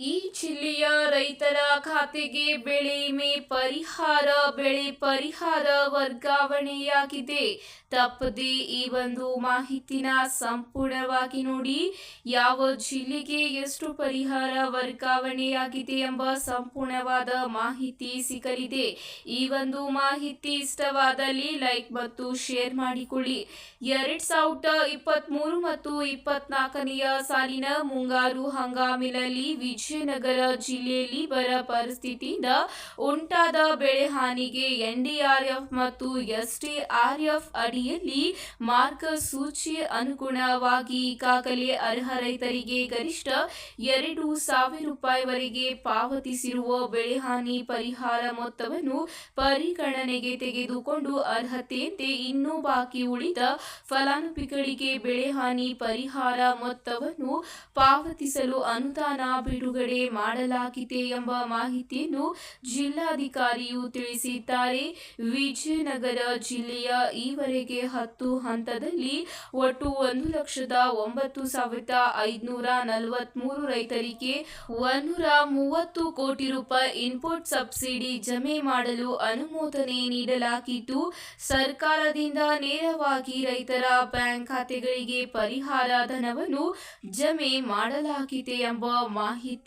ಈ ಜಿಲ್ಲೆಯ ರೈತರ ಖಾತೆಗೆ ಬೆಳೆ ವಿಮೆ ಪರಿಹಾರ, ಬೆಳೆ ಪರಿಹಾರ ವರ್ಗಾವಣೆಯಾಗಿದೆ. ತಪ್ಪದೆ ಈ ಒಂದು ಮಾಹಿತಿನ ಸಂಪೂರ್ಣವಾಗಿ ನೋಡಿ ಯಾವ ಜಿಲ್ಲೆಗೆ ಎಷ್ಟು ಪರಿಹಾರ ವರ್ಗಾವಣೆಯಾಗಿದೆ ಎಂಬ ಸಂಪೂರ್ಣವಾದ ಮಾಹಿತಿ ಸಿಗಲಿದೆ. ಈ ಒಂದು ಮಾಹಿತಿ ಇಷ್ಟವಾದಲ್ಲಿ ಲೈಕ್ ಮತ್ತು ಶೇರ್ ಮಾಡಿಕೊಳ್ಳಿ. ಎರಡ್ ಸಾವಿರದ ಇಪ್ಪತ್ತ್ ಮೂರು ಮತ್ತು ಇಪ್ಪತ್ನಾಲ್ಕನೆಯ ಸಾಲಿನ ಮುಂಗಾರು ಹಂಗಾಮಿನಲ್ಲಿ ವಿಜಯನಗರ ಜಿಲ್ಲೆಯಲ್ಲಿ ಬರ ಪರಿಸ್ಥಿತಿಯಿಂದ ಉಂಟಾದ ಬೆಳೆ ಹಾನಿಗೆ ಎನ್ಡಿಆರ್ಎಫ್ ಮತ್ತು ಎಸ್ಡಿಆರ್ಎಫ್ ಅಡಿಯಲ್ಲಿ ಮಾರ್ಗಸೂಚಿ ಅನುಗುಣವಾಗಿ ಈಗಾಗಲೇ ಅರ್ಹ ರೈತರಿಗೆ ಗರಿಷ್ಠ ಎರಡು ಸಾವಿರ ರೂಪಾಯಿವರೆಗೆ ಪಾವತಿಸಿರುವ ಬೆಳೆ ಹಾನಿ ಪರಿಹಾರ ಮೊತ್ತವನ್ನು ಪರಿಗಣನೆಗೆ ತೆಗೆದುಕೊಂಡು ಅರ್ಹತೆಯಂತೆ ಇನ್ನೂ ಬಾಕಿ ಉಳಿದ ಫಲಾನುಭವಿಗಳಿಗೆ ಬೆಳೆ ಹಾನಿ ಪರಿಹಾರ ಮೊತ್ತವನ್ನು ಪಾವತಿಸಲು ಅನುದಾನ ಬಿಡುಗಡೆ ಮಾಡಲಾಗಿದೆ ಎಂಬ ಮಾಹಿತಿಯನ್ನು ಜಿಲ್ಲಾಧಿಕಾರಿಯು ತಿಳಿಸಿದ್ದಾರೆ. ವಿಜಯನಗರ ಜಿಲ್ಲೆಯ ಈವರೆಗೆ ಹತ್ತು ಹಂತದಲ್ಲಿ ಒಟ್ಟು ಒಂದು ಲಕ್ಷದ ಒಂಬತ್ತು ಸಾವಿರದ ಐದುನೂರ ನಲವತ್ಮೂರು ರೈತರಿಗೆ ಒಂದೂರ ಮೂವತ್ತು ಕೋಟಿ ರೂಪಾಯಿ ಇನ್ಪುಟ್ ಸಬ್ಸಿಡಿ ಜಮೆ ಮಾಡಲು ಅನುಮೋದನೆ ನೀಡಲಾಗಿದ್ದು, ಸರ್ಕಾರದಿಂದ ನೇರವಾಗಿ ರೈತರ ಬ್ಯಾಂಕ್ ಖಾತೆಗಳಿಗೆ ಪರಿಹಾರ ಧನವನ್ನು ಜಮೆ ಮಾಡಲಾಗಿದೆ ಎಂಬ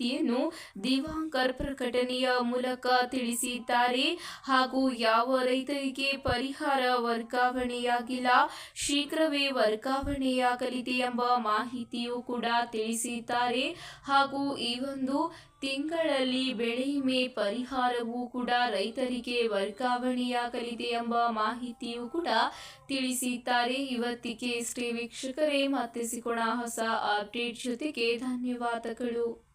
ಮಾಹಿತಿಯನ್ನು ದಿವಾಂಕರ್ ಪ್ರಕಟಣೆಯ ಮೂಲಕ ತಿಳಿಸಿದ್ದಾರೆ. ಹಾಗೂ ಯಾವ ರೈತರಿಗೆ ಪರಿಹಾರ ವರ್ಗಾವಣೆಯಾಗಿಲ್ಲ, ಶೀಘ್ರವೇ ವರ್ಗಾವಣೆಯಾಗಲಿದೆ ಎಂಬ ಮಾಹಿತಿಯೂ ಕೂಡ ತಿಳಿಸಿದ್ದಾರೆ. ಹಾಗೂ ಈ ಒಂದು ತಿಂಗಳಲ್ಲಿ ಬೆಳೆ ವಿಮೆ ಪರಿಹಾರವೂ ಕೂಡ ರೈತರಿಗೆ ವರ್ಗಾವಣೆಯಾಗಲಿದೆ ಎಂಬ ಮಾಹಿತಿಯೂ ಕೂಡ ತಿಳಿಸಿದ್ದಾರೆ. ಇವತ್ತಿಗೆ ಶ್ರೀ ವೀಕ್ಷಕರೇ ಮತ್ತೆ ಸಿಗೋಣ ಹೊಸ ಅಪ್ಡೇಟ್ ಜೊತೆಗೆ ಧನ್ಯವಾದಗಳು.